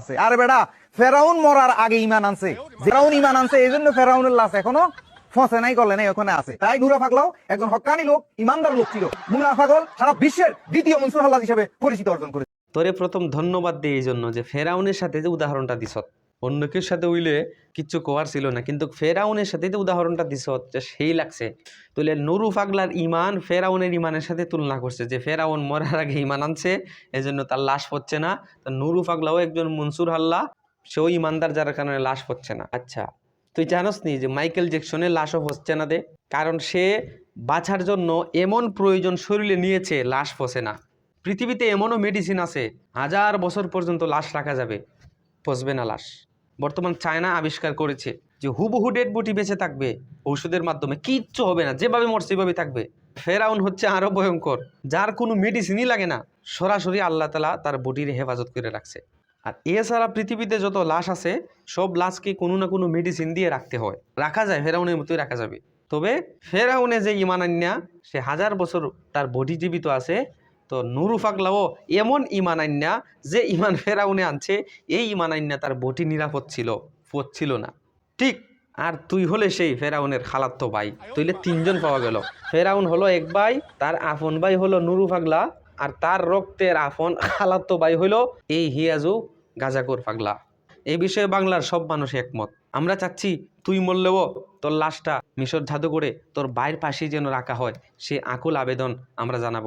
আছে। আরে বেটা ফেরাউন মরার আগে ইমান আনছে। ফেরাউন ইমান আনছে এই জন্য ফেরাউনের লাশ এখনও ফসে নাই করলে নাই, ওখানে আছে। তাই ঘুরা ফাগলাও একজন হকানি লোক, ইমানদার লোক ছিল। মুনা ফাগল সারা বিশ্বের দ্বিতীয় মনসুর হাল্লাদ হিসেবে পরিচিত অর্জন করে তোরে প্রথম ধন্যবাদ দিই এই জন্য যে ফেরাউনের সাথে যে উদাহরণটা দিছত অন্য কেউর সাথে উইলে কিচ্ছু কোয়ার ছিল না, কিন্তু ফেরাউনের সাথে তো উদাহরণটা দিছত হচ্ছে সেই লাগছে। তুলে নুরু পাগলার ইমান ফেরাউনের ইমানের সাথে তুলনা করছে যে ফেরাউন মরার আগে ইমান আনছে, এজন্য তার লাশ পড়ছে না। তো নুরু পাগলাও একজন মনসুর হাল্লা, সেও ইমানদার যার কারণে লাশ পড়ছে না। আচ্ছা তুই জানোস নি যে মাইকেল জ্যাকসনের লাশও হচ্ছে না দে, কারণ সে বাঁচার জন্য এমন প্রয়োজন শরীরে নিয়েছে, লাশ পচে না। পৃথিবীতে এমনও মেডিসিন আছে, হাজার বছর পর্যন্ত লাশ রাখা যাবে। পচবে না লাশ। বর্তমান চায়না আবিষ্কার করেছে যে হুবহু ডেড বডি বেঁচে থাকবে, ঔষধের মাধ্যমে কিচ্ছু হবে না, যেভাবে মরছে সেভাবে থাকবে। ফেরাউন হচ্ছে আরও ভয়ঙ্কর, যার কোনো মেডিসিনই লাগে না। সরাসরি আল্লাহ তালা তার বডির হেফাজত করে রাখছে। আর এছাড়া পৃথিবীতে যত লাশ আছে, সব লাশকে কোনো না কোনো মেডিসিন দিয়ে রাখতে হয়। রাখা যায়, ফেরাউনের মতোই রাখা যাবে। তবে ফেরাউনে যে ইমানান্যা, সে হাজার বছর তার বডি জীবিত আছে তো নুরু ফাগলাও এমন ইমান আইন্যা যে ইমান ফেরাউনে আনছে, এই ইমান আইন্যা তার বটি নিরাপদ ছিল পড়ছিল না। ঠিক, আর তুই হলে সেই ফেরাউনের খালাত্তো ভাই, তুইলে তিনজন পাওয়া গেল। ফেরাউন হলো এক ভাই, তার আপন ভাই হলো নুরু ফাগলা আর তার রক্তের আপন খালাত্তো ভাই হলো এই হিয়াজু গাজাকুর পাগলা। এই বিষয়ে বাংলার সব মানুষ একমত। আমরা চাচ্ছি তুই মরলেও তোর লাশটা মিশর জাদু করে তোর বাইর পাশেই যেন রাখা হয়, সে আকুল আবেদন আমরা জানাব।